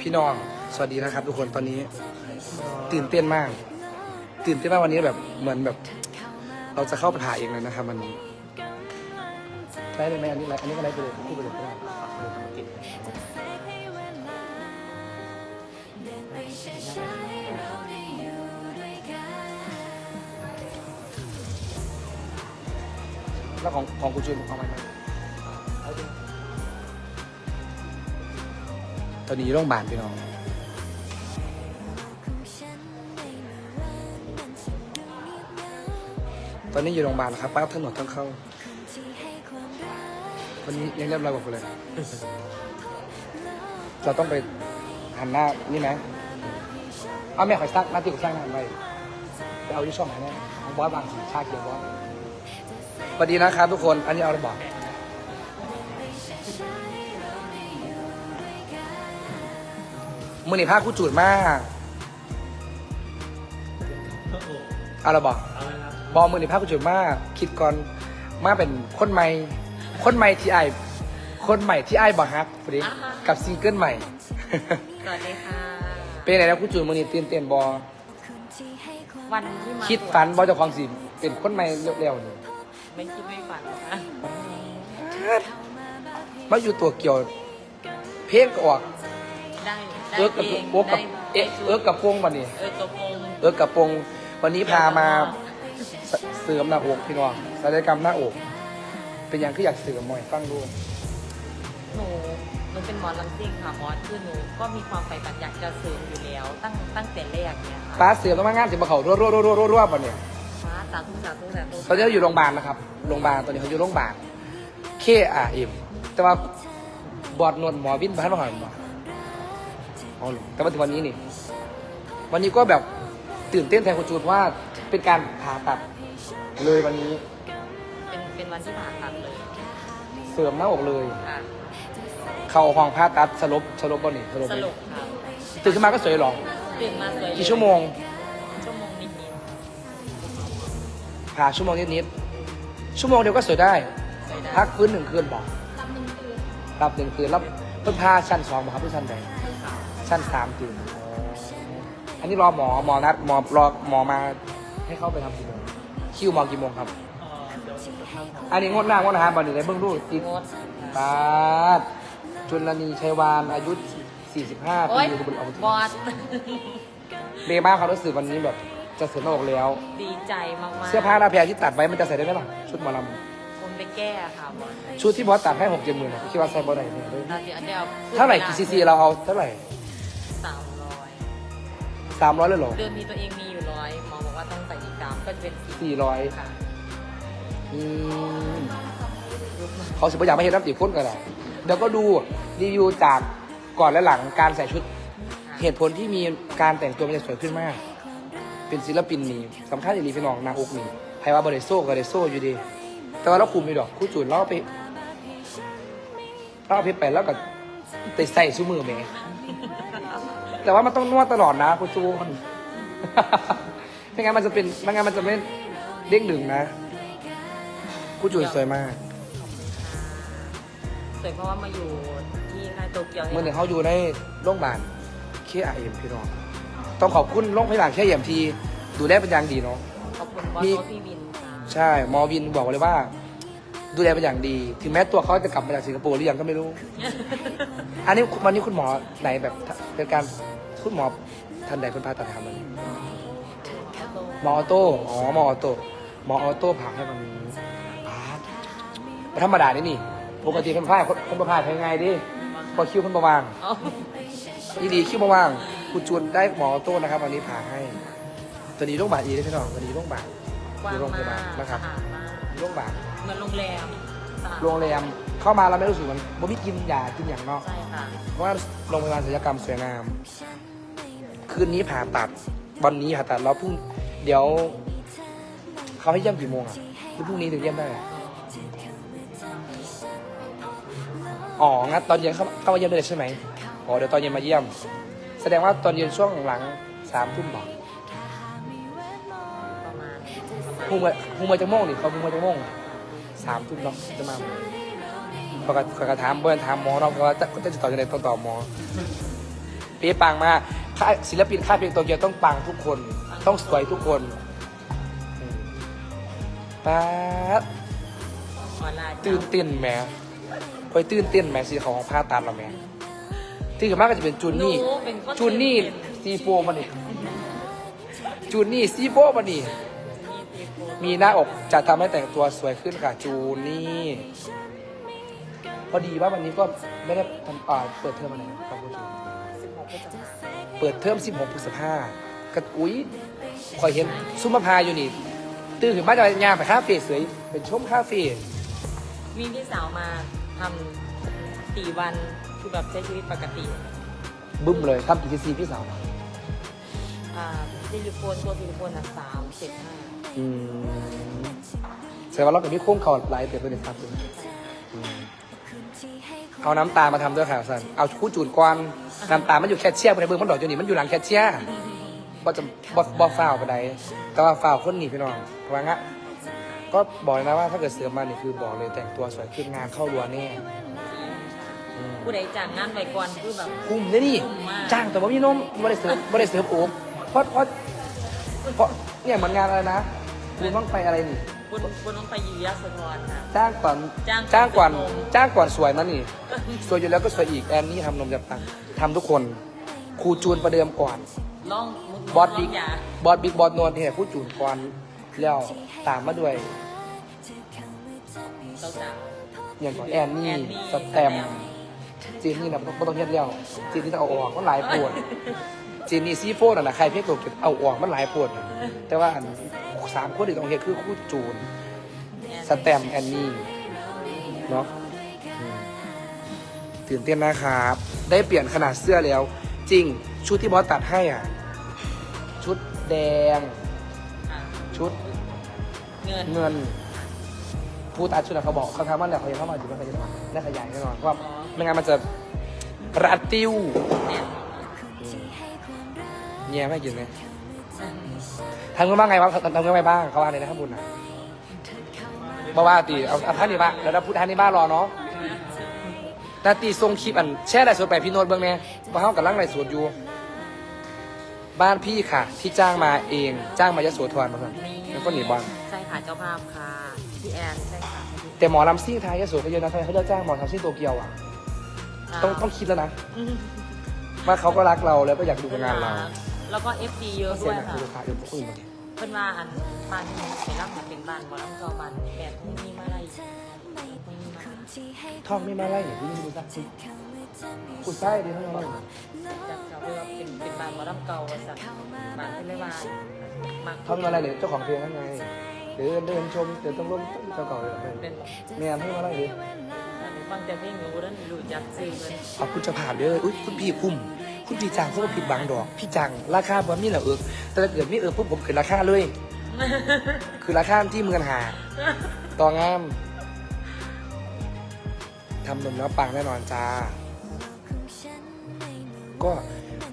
พี่น้อง สวัสดีนะครับทุกคนตอนนี้ตื่นเต้นมาก ตื่นเต้นมากวันนี้แบบเหมือนแบบ เราจะเข้าไปถ่ายเองเลยนะครับวันนี้ไลฟ์เลยไหมอันนี้ไลฟ์อันนี้ก็ไลฟ์ไปเลยคู่ไปเลยก็ได้แล้วของของคุณจูนเอาไหม อนนี้อยู่โรงพยาบาลพี่น้องตอนนี้อยู่โรงพยาบาลนะครับป้าทั้งหมดทั้งเข้าวันนี้ยังเรียบร้อยกว่าเลย เราต้องไปหันหน้านี่ไหมเอาแม่ขอยสร้างหน้าที่ของสร้างงานไปไปเอาที่ช่องไหนเนี่ยของบอสบางสีชาเขียวบอสสวัสดีนะครับทุกคน อันนี้เอาอะไรบอก มือหนีผ้าคู่จูดมากเอาอะไรบอกบอมือในภาคกุจุมาก คิดก่อนมาเป็นคนใหม่ คนใหม่ที่ไอายคนใหม่ที่ไอายบอกฮักพอดีอ่าฮะกับซิงเกิลใหม่สวัสดีค่ะ เป็นไงแล้วกุจุมือนี้ตื่นเต้นบอวันที่มาคิดฝันบอเจ้าของสิเป็นคนใหม่เร็วๆนี่ไม่คิดไม่ฝันค่ะมาอยู่ตัวเกี่ยว เพลงก็ออกได้ได้ เอิร์กกับพลงโอ๊กกับได้เอ๊ะได้ชุดเอิร์กกับพงวันนี้เออกระโปรงเอิร์กกับพงวันนี้พามาเสเสริมหน้าอกพี่น้องศัลยกรรมหน้าอก เป็นอย่างที่อยากเสริมหน่อยฟังดูหนูหนูเป็นหมอลำซิ่งค่ะหมอคือหนูก็มีความใฝ่ฝันอยากจะเสริมอยู่แล้ว ตั้งตั้งแต่แรกเนี่ยค่ะป้าเสริมต้องมางานสิบเขารัวรัวรัวรัวรัววันนี้ฟ้าสาธุสาธุสาธุตอนนี้เราอยู่โรงพยาบาลนะครับโรงพยาบาลตอนนี้เขาอยู่โรงพยาบาลเคอาเอ็มแต่ว่าบอดนวดหมอวินบ้านมาหอนมา อ๋อเหรอแต่ว่าถึงวันนี้นี่ วันนี้ก็แบบตื่นเต้นแทนคุณจูนเพราะว่าเป็นการผ่าตัดเลยวันนี้เป็นเป็นวันที่ผ่าตัดเลยเสริมหน้าอกเลย ค่ะเข้าห้องผ่าตัดสลบสลบบ่นี่สลบสไหมรุปค่ะตื่นขึ้นมาก็สวยหรอตื่นมาสวยเลยกี่ชั่วโมงชั่วโมงนิดผ่าชั่วโมงนิดๆชั่วโมงเดียวก็สวยได้ ๆสวยได้พักฟื้นหนึ่งคืนบอกรับหนึ่งคืนรับเพิ่งพาชั้นสองมาครับหรือชั้นใด ค่ะชั้นสามตื่นอันนี้รอหมอหมอนัดหมอรอหมอมาให้เข้าไปทำกี่โมงคิวหมอกี่โมงครับ อันนี้งดหน้างดนะฮะบอลหนึ่งในเบื้องรูติดงดปาดจุลนีชัยวานอายุ 45โอ๊ปียอยู่บนอวบอสเบมากความรู้สึกวันนี้แบบจะเสริมหน้าอกแล้ว ดีใจมากๆ เสื้อผ้าหน้าแพรที่ตัดไว้มันจะใส่ได้ไหมล่ะ ชุดหมอลคุณไปแก้ค่ะบอสำชุดที่บอสตัดให้หกเจ็ดหมื่นอะคิดว่าใส่บอสไหนเนี่ยเลยตอนนี้อันเดียวเท่าไหร่กี่ซีซีเราเอาเท่าไหร่ สามร้อยสามร้อยเลยเหรอเดือนนี้ตัวเองมีอยู่ร้อยหมอบอกว่าต้องใส่อีกสามก็จะเป็นสี่สี่ร้อยค่ะอืมเขาสิบอยากไม่เห็นน้ำตีข้นกันหรอเดี๋ยวก็ดูรีวิวจากก่อนและหลังการใส่ชุด เหตุผลที่มีการแต่งตัวมันจะสวยขึ้นมาก เป็นศิลปินนี่สำคัญอย่างนี้พี่น้องนางอกนี่ไพว่าบริโซก็ได้โซอยู่ดี แต่ว่าเราคุมอยู่ดอกคู่จุดเราเอาไปเราเอาไปไปแล้วก็ไปใส่ซูมือแหม แต่ว่ามันต้องนวดตลอดนะคุณจูน ไม่งั้นมันจะเป็นไม่งั้นมันจะไม่เด้งดึงนะคู่จุดสวยมาก สวยเพราะว่ามาอยู่ที่ค่ายโตเกียวเมื่อหนึ่งเขาอยู่ในโรงพยาบาลเคไอเอ็มพี่น้อง ต้องขอบคุณโรงพยาบาลเคไอเอ็มที่ดูแลเป็นอย่างดีเนาะ ขอบคุณบอสมีโรถพี่วินค่ะใช่หมอวินบอกเลยว่า ดูแลเป็นอย่างดี ถึงแม้ตัวเขาจะกลับมาจากสิงคโปร์หรือยังก็ไม่รู้ อันนี้วันนี้คุณหมอไหนแบบเป็นการ คุณหมอท่านใดเป็นพาตัดทำมันหมอออโต้อ๋อหมอออโต้หมอออโต้ผ่าให้วันนี้อ่าไม่ธรรมดานี่นี่ปกติคนผ่าคนคนผ่าทำยังไงดิพอคิวคนประวางอ๋ออีดีคิวประวางคุณจูนได้หมอออโต้นะครับวันนี้ผ่าให้ตัวนี้โรงพยาบาลอีได้พี่น้องวันนี้โรงพยาบาลกว้างโรงพมายาบาลกนะครับสะอาดมากโรงพยาบาลเหมือนโรงแรมสะอาดโรงแรมเข้ามาแล้วไม่รู้สึกมันบ่มีกินยากินอย่างนอกใช่ค่ะเพราะว่าโรงพยาบาลศัลยกรรมสวยงาม คืนนี้ผ่าตัด วันนี้ผ่าตัดแล้วพรุ่งเดี๋ยวเขาให้เยี่ยมกี่โมงอะหรือพรุ่งนี้ถึงเยี่ยมได้อะอ๋องั้นตอนเย็นเข้าเข้ามาเยี่ยมได้เลยใช่ไหมอ๋อเดี๋ยวตอนเย็นมาเยี่ยม แสดงว่าตอนเย็นช่วงหลังสามทุ่มบอกประมาณพุ่งมาพุ่งมาจากโมงดิเขาพุ่งมาจากโมงสามทุ่มเนาะจะมาปเขาก็เขาก็ถามเบิ้ลถามหมอเราก็จะจะติดต่อยังไงต้องตอบหมอเป๊ะปังมาก ค่ายศิลปินค่ายเพลงโตเกียวต้องปังทุกคน ต้องสวยทุกคนป๊าดออนไลน์ตื่นเต้นแหมคอยตื่นเต้นแหมสีขาของผ้าตัดเราแหมที่กับมากก็จะเป็นจูนนี่ จูนนี่ซีโฟมันนี่จูนนี่ซีโฟมันนี่มีหน้าอกจะทำให้แต่งตัวสวยขึ้นค่ะ จูนนี่พอดีว่าวันนี้ก็ไม่ได้ทำอ่าเปิดเทอมอะไรครับพูดถึง สิบหกพฤษภาเปิดเทอม 16พฤษภาก็อุ้ยคอยเห็นซุมมะพร้าวอยู่นี่ ตื่นขึ้นมาจะยามไปคาเฟ่สวยเป็นชมคาเฟ่มีพี่สาวมาทำสี่วันคือแบบใช้ชีวิตปกติบึ้มเลยทำกี่ซีซีพี่สาวอ่าซิลิโคนตัวซิลิโคนอะสามสิบห้าอืมแสดงว่าเราเป็นพี่โค้งเขาหลายเติบเลยครับอืมเอาน้ำตาลมาทำด้วยค่ะสันเอาคู่จูนกวน น้ำตาลมันอยู่แคชเชียร์ในเบื้องมันดอกอยู่นี่มันอยู่หลังแคชเชียร์ก็จะบอบอฟ้าวไปไหนแต่ว่าฟ้าวคนหนีพี่น้องเพราะงั้นก็บอกเลยนะว่าถ้าเกิดเสริมมานี่คือบอกเลยแต่งตัวสวยขึ้นงานเข้ารัวแน่อืมผู้ใดจ้างงานไว้ก่อนคือแบบ คุ้มเลยนี่ คุ้มมาก จ้างแต่ว่าพี่นมไม่ได้เสริมไม่ได้เสริมโอบเพราะเพราะเพราะเนี่ยเหมือนงานอะไรนะคุณต้องไปอะไรนี่ คุณคุณต้องไปยียสะทรค่ะ จ้างก่อนจ้างจ้างก่อนสิบโมง จ้างก่อนสวยนะนี่ สวยอยู่แล้วก็สวยอีกแอนนี่ทำนมจับตังทำทุกคนครูจูนประเดิมก่อน ล่องบอสบิ๊กล่งยาบอสบิ๊กบอสนวลเนี่ยผู้จูนก่อนแล้วตามมาด้วยสาวสาวอย่างของแอนนี่แอนนี่ สแตมป์จีนนี่นะต้องต้องเฮ็ดแล้วจีนนี่ต้องเอาออกมันหลายปวดจีนนี่ซีโฟนอะนะใครเพี้ยตัวเก็บเอาออกมันหลายปวดแต่ว่าอัน สามคนที่ต้องเฮ็ดคือคู่จูน สแตมป์แอนนี่เนาะอืมตื่นเต้นนะครับ ได้เปลี่ยนขนาดเสื้อแล้ว จริง ชุดที่บอสตัดให้อะ ชุดแดง อะชุดเงินเงินผู้ตัดชุดอะเขาบอกเขาทำว่าแหละเขายังเข้ามาอยู่ไม่เคยจะได้ขยายแน่นอนเพราะว่าไม่งั้นมันจะรัดติ้วเนี่ยเงียไม่กินเลย ทำกันบ้างไงวะทำกันไปบ้างเขาว่าอะไรนะครับบุญนะบอกว่าตีเอาเอาท่านนี้บ้างแล้วเราพูดท่านนี้บ้างรอเนาะนาตีทรงคลิปอันแช่ไรสดไปพี่โนดเบื้องเนี่ยว่าเขากับลังไรสดอยู่ บ้านพี่ค่ะ ที่จ้างมาเองจ้างมายโสธรมาสั่นแล้วก็หนีบอลใช่ค่ะเจ้าภาพค่ะพี่แอนใช่ค่ะแต่หมอลำซิ่งไทยยโสก็เยอะนะทำไมเขาเลือกจ้างหมอลำซิ่งโตเกียวอะต้องต้องคิดแล้วนะว่าเขาก็รักเราแล้วก็อยากดูงานเรา แล้วก็ FD เยอะเสีด้วยยงค่ะลูกค้าเดี๋ยวพวกอื่นมาเพิ่นว่าอันบ้านที่ไปรับมาเป็นบ้านหมอลำจอบ้านแบบไม่มีมาอะไรไม่มีมาท่องไม่มาไล่เนี่ยคุณดูสักทีคุณไส้ดีท่องมาไล่จากเขาเรียกว่าเป็นเป็นบ้านหมอลำเก่าว่าสั่นบ้านเพิ่นเลยว่ามาท่องไม่มาไล่เนี่ยเจ้าของเพลงนั่นไงเดินเดินชมเดินต้องร่มเจ้าเก่าเลยเหรอเป็นเมียท่องมาไล่เลย ฟังแต่เพลงอยู่นั้นรู้จักชื่อเพิ่นขอบคุณเจะผ่านเด้ออุ้ยคุณพี่คุ้มคุณพี่จังเขาก็ผิดบังดอก พี่จังราคาบ่มีเหรอเอิกแต่ถ้าเกิดมีเอิกปุ๊บผมขึ้นราคาเลย คือราคาที่เมือนหาต่องามทำนมแล้วปังแน่นอนจ้า ก็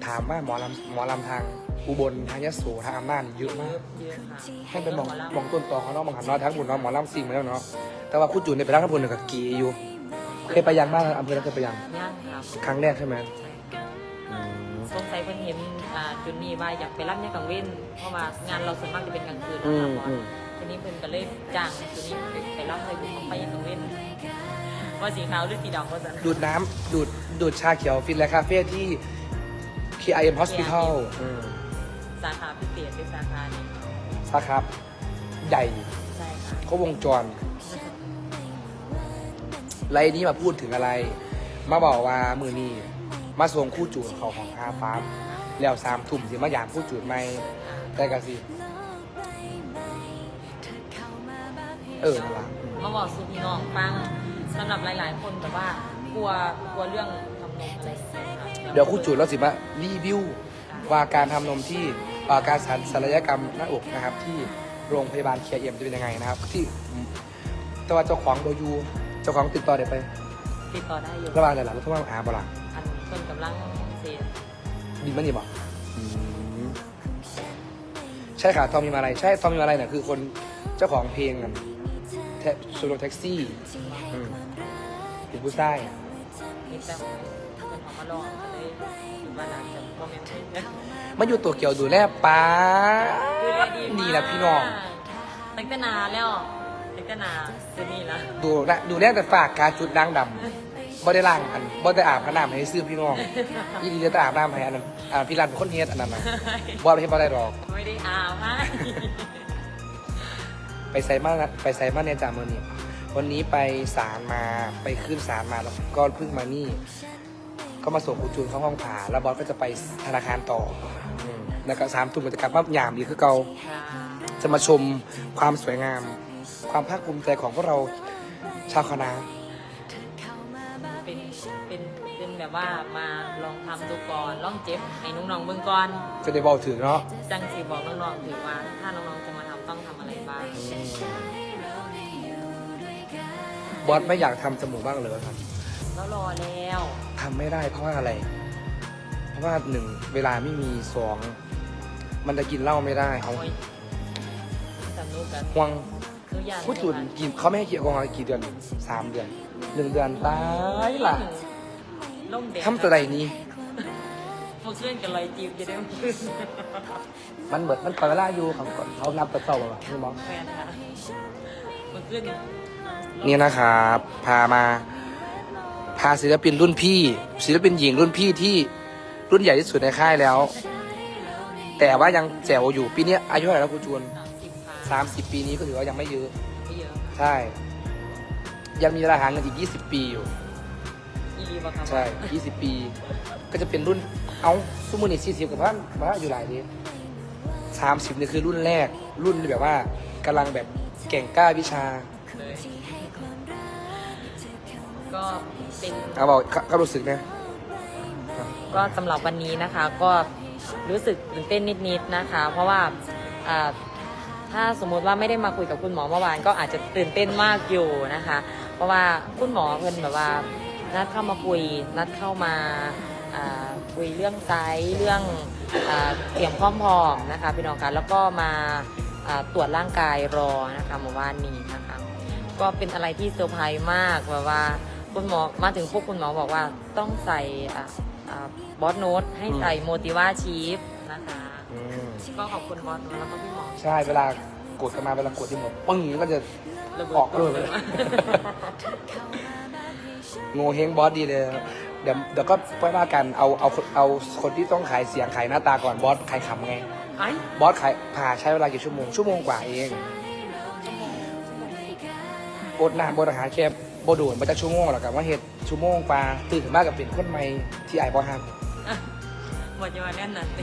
ถามว่าหมอลำหมอลำทางอุบลทางยโสทางอำนาจเยอะมากเยอะค่ะให้เป็นมองมองต้นตอเของน้องหมองหันเน้อทั้งบุญเน้องหมอลำซิงมาแล้วเนาะแต่ว่าคู่จูนในไปรักทั้งบุญกับกีอยู่ เคยไปยังบ้างอำเภอนั้นเคยไปยังย่างครับครั้งแรกใช่ไหมอืมสงสัยเพิ่นเห็นอ่าจุดนี้ว่าอยากไปรับเนี่ยกลางเว้นเพราะว่างานเราส่วนมากจะเป็นกลางคืนอืนะมคะอืมทีนี้เพิ่นก็เลยจ้างจุดนี้ไปรับให้บุกไปยังกลางเว้นว่าสีขาวหรือสีดำว่าซั่นดูดน้ำดูดดูดชาเขียวฟินและคาเฟ่ที่ KIM Hospital อืมสาขาพิเศษเป็นสาขานี้สาขาใหญ่ใช่ค่ะเขาวงจร ไรนี้มาพูดถึงอะไร มาบอกว่ามือนี้มาส่งคู่จูนเขาของอาฟาร์มแล้วสามทุ่มสิมาหยามคู่จูนไม่แต่กะสิเออนั่นล่ะมาบอกสู่พี่น้องฟังสำหรับหลาย ๆ คนแบบว่ากลัวกลัวเรื่องทำนมอะไรอย่างเงี้ยค่ะเดี๋ยวคู่จูนเราสิมารีวิวว่าการทำนมที่เอ่อการสันศัลยกรรมหน้าอกนะครับ ที่โรงพยาบาลเคเอ็มจะเป็นยังไงนะครับ ที่แต่ว่าเจ้าของโดยู เจ้าของติดต่อได้ไป ติดต่อได้อยู่ระหว่างไหนล่ะรถทั่วอาบล่ะอันเพิ่นกำลังเสียบินมันนี่บอกใช่ค่ะทอมมีมาอะไรใช่ทอมมีมาอะไรเนี่ยคือคนเจ้าของเพลงกันแท็กซูโรแท็กซี่อืมเป็นผู้ชายมีแต่คนออกมาลองก็เลยคิดว่าน่าจะโมเมนต์นี้มาอยู่ตัวเกี่ยวดูแลป้าดูแลดีมากนี่แหละพี่น้องตั้งแต่นานแล้ว ตั้งแต่นานคือนี่ละดูแลดูแลแต่ฝากการจุดดังดำบ่ได้ล้างอันบ่ได้อาบน้ำให้ซื้อพี่น้องยี่ดีจะอาบน้ำให้อันนั้นอ่าพี่รันเป็นคนเฮ็ดอันนั้นนะบ่ได้เฮ็ดบ่ได้หรอก ไม่ได้อาบให้ไปไซมาไปไซมาเนี่ยจามือนี้ วันนี้ไปศาลมาไปขึ้นศาลมาแล้วก็เพิ่งมานี่ ก็มาส่งครูจูนเข้าห้องผ่า แล้วบอสก็จะไปธนาคารต่ออืมแล้วก็สามทุ่มก็จะกลับมาหยามดีคือเก่าค่ะจะมาชมความสวยงาม ความภาคภูมิใจของพวกเราชาวคณะเป็นเป็นเป็นแบบว่ามาลองทำดูก่อนลองเจ็บให้น้องๆเบิ่งก่อนจะได้บอกถึงเนาะจังสีบอกน้องๆถือว่าถ้าน้องๆจะมาทำต้องทำอะไรบ้างบอสไม่อยากทำจมูกบ้างเลยครับแล้วรอแล้วทำไม่ได้เพราะว่าอะไร เพราะว่าหนึ่งเวลาไม่มีสองมันจะกินเหล้าไม่ได้เขาโอ้ยสนุกกันห่วงทุกอย่าง ผู้จุนกินเขาไม่ให้กินแอลกอฮอล์กี่เดือนสามเดือนหนึ่งเดือนตายล่ะล่มเด็กทำตัวใดนี้หมดเรื่องกันเลยจีบจะได้มันเบิดมันปล่อยเวลาอยู่เขาก่อนเขานับตัวเศร้าป่ะพี่มองแฟนค่ะหมดเรื่องนี่นะครับพามา พาศิลปินรุ่นพี่ ศิลปินหญิงรุ่นพี่ที่รุ่นใหญ่ที่สุดในค่ายแล้ว แต่ว่ายังแจ๋วอยู่ปีนี้อายุเท่าไหร่แล้วครูจวน สามสิบค่ะสามสิบปีนี้ก็ถือว่ายังไม่เยอะ ไม่เยอะใช่ ยังมีเวลาหาเงินอีกยี่สิบปีอยู่ อีรีบะครับใช่ยี่สิบปี ก็จะเป็นรุ่น เอาสมุนี่สี่สิบกับว่าว่าอยู่หลายดีสามสิบนี่คือรุ่นแรก รุ่นที่แบบว่ากำลังแบบเก่งกล้าวิชา เลยก็เป็นเอาบอกก็ก็รู้สึกนะ ก็สำหรับวันนี้นะคะ ก็รู้สึกตื่นเต้นนิดๆนะคะ เพราะว่าอ่า ถ้าสมมุติว่าไม่ได้มาคุยกับคุณหมอเมื่อวานก็อาจจะตื่นเต้นมากอยู่นะคะ เพราะว่าคุณหมอเพิ่นแบบว่านัดเข้ามาคุย นัดเข้ามาคุยเรื่องไซส์เรื่องเตรียมความพร้อมนะคะพี่น้องคะแล้วก็มาตรวจร่างกายรอนะคะเมื่อวานนี้นะคะก็เป็นอะไรที่เซอร์ไพรส์มากแบบว่าคุณหมอมาถึงพวกคุณหมอบอกว่าต้องใส่บอสโน้ตให้ใส่โมติว่าชีฟนะคะ อืมก็ขอบคุณบอสโน้ตแล้วก็พี่หมอใช่เวลากดกันมาเวลากดที่หมดปึ้งก็จะ ระเบิดออกเลย โงเฮงบอสดีเลยเดี๋ยวเดี๋ยวก็ไปว่ากันเอาเอาเอาคนที่ต้องขายเสียงขายหน้าตาก่อนบอสขายขำไง ไอ้บอสขายผ่าใช้เวลากี่ชั่วโมง ชั่วโมงกว่าเองบทนานบทอาหารแค่บโดนมาจากชั่วโมงหรอกกับว่าเหตุชั่วโมงกว่าตื่นขึ้นมากับเป็นคนใหม่ที่ไอ้บอฮันหมดจะมาแน่นหนักเ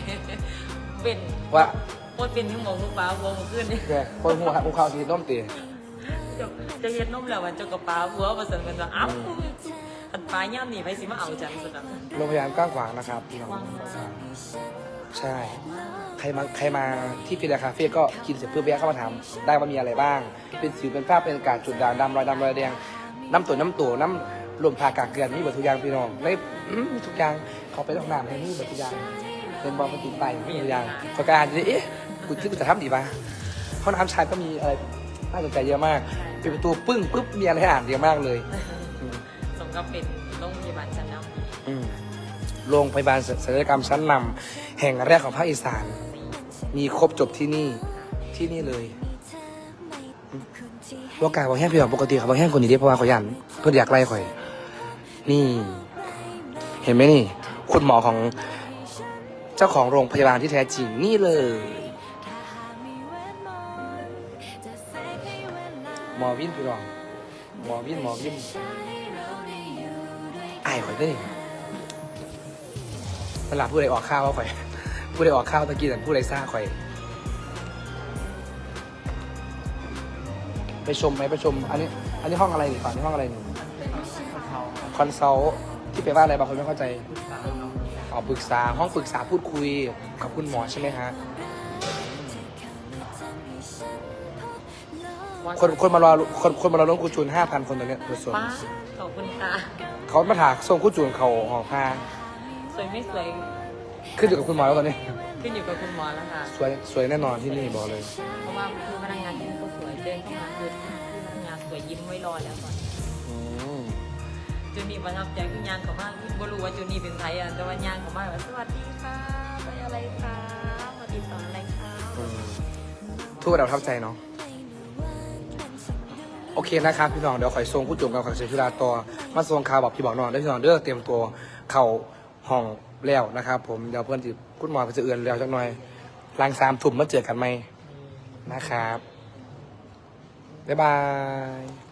ป็นว่าโคตรเป็นที่หมองลูกป้าวงขึ้นนี่แกคนหัวหัวข้าวสีน้มตีจะจะเฮ็ดนมแล้ววันเจ้ากระป้าหัวมาสั่นกันว่าอ้าวอันปลาย่ำนี่ไปสิมาเอาจังสุดอะโรงพยาบาลกว้างขวางนะครับพี่น้องกว้างมากใช่ ใครมาใครมาที่ฟิลาคาเฟ่ก็กินเสร็จเพื่อแวะเข้ามาถามได้ว่ามีอะไรบ้าง เป็นสิวเป็นฝ้าเป็นอากาศจุดด่างดำรอยดำรอยแดง น้ำตัวน้ำตัวน้ำรวมผ่ากากเกลือนมีหมดทุกอย่างพี่น้องไม่อื้อทุกอย่างเขาไปต้องน้ำให้มีหมดทุกอย่าง เป็นบอลมันติดไปมีทุกอย่างพอการจะเอ๊ะกูคิดกูจะทำดีป่ะห้องน้ำชายก็มีอะไรน่าสนใจเยอะมากเป็นประตูปึ้งปุ๊บมีอะไรให้อ่านเยอะมากเลยอืมสมกับเป็นโรงพยาบาลชั้นนอืมโรงพยาบาลศัลยกรรมชั้นนำแห่งแรกของภาคอีสาน มีครบจบที่นี่ที่นี่เลยโอกาสบางแห้งพี่บอกปกติเขาบางแห้งคนนี้ได้เพราะว่าเขายันเพื่ออยากไล่ข่อย นี่ เห็นไหมนี่ คุณหมอของ เจ้าของโรงพยาบาลที่แท้จริงนี่เลย หมอวินพี่รอง หมอวินหมอวินอายข่อยได้นี่เวลาผู้ใดออกข้าวว่าข่อย ผู้ใดออกข้าวตะกี้แต่ผู้ใดซ่าข่อย ไปชมไหมไปชม อันนี้ อันนี้ห้องอะไรนี่ฝั่งนี้ห้องอะไรนี่คอนซัลท์ที่แปลว่าอะไรบางคนไม่เข้าใจ อ๋อปรึกษาห้องปรึกษาพูดคุยกับคุณหมอใช่ไหมฮะำคนคนมารอคนคนมารอลงคูจูนห้าพันคนตอนเนี้ยโดยส่วนป้าขอบคุณค่ะ เขามาถากส่งคูจูนเขาหอผ้าสวยไม่สวย ขึ้นอยู่กับคุณหมอแล้วตอนนี้ ขึ้นอยู่กับคุณหมอแล้วค่ะ สวยสวยแน่นอนที่นี่บอกเลย เพราะว่าคือพนักงานที่นี่ก็สวยเดินเข้ามาคือคือพนักงานสวยยิ้มไว้รอแล้วก่อน จูนี่ประทับใจคือยางเขามากบ่รู้ว่าจูนี่เป็นไทยอะแต่ว่ายางเขามากแบบสวัสดีค่ะไปอะไรคะมาติดต่ออะไรคะทุกคนเราประทับใจเนาะโอเคนะครับพี่น้องเดี๋ยวขอยทรงผู้จุ่มกับขอยเสียชุดาต่อมาทรงข่าวบอกพี่บอกน้องได้พี่น้องเด้อเตรียมตัวเข่าห้องแล้วนะครับ ผมเดี๋ยวเพื่อนจิคุณหมอไปจะเอือนแล้วจักหน่อยหลังสามทุ่มมาเจอกันไหมนะครับบ๊ายบาย